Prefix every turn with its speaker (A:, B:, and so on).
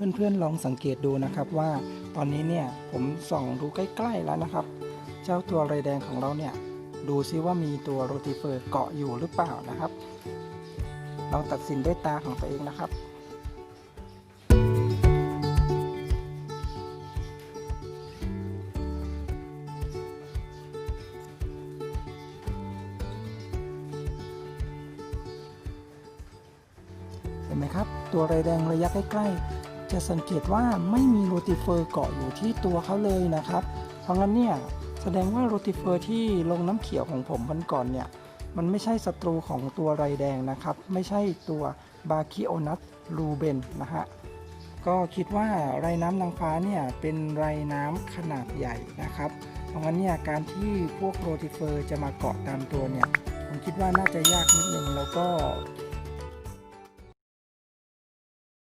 A: เพื่อนๆลองสังเกตดูนะครับว่า ตอนนี้เนี่ยผมส่องดูใกล้ๆแล้วนะครับ เจ้าตัวไรแดงของเราเนี่ยดูซิว่ามีตัวโรติเฟอร์เกาะอยู่หรือเปล่านะครับลองตัดสินด้วยตาของตัวเองนะครับเห็นไหมครับ ตัวไรแดงระยะใกล้ๆ จะสังเกตว่าไม่มีโรติเฟอร์เกาะอยู่ที่ตัวเขาเลยนะครับ เพราะงั้นเนี่ยแสดงว่าโรติเฟอร์ที่ลงน้ำเขียวของผมวันก่อนเนี่ยมันไม่ใช่ศัตรูของตัวไรแดงนะครับ ไม่ใช่ตัวบาคิโอนัสลูเบนนะฮะก็คิดว่าไรน้ำนางฟ้าเนี่ยเป็นไรน้ำขนาดใหญ่นะครับ เพราะงั้นเนี่ยการที่พวกโรติเฟอร์จะมาเกาะตามตัวเนี่ยผมคิดว่าน่าจะยากนิดนึงแล้วก็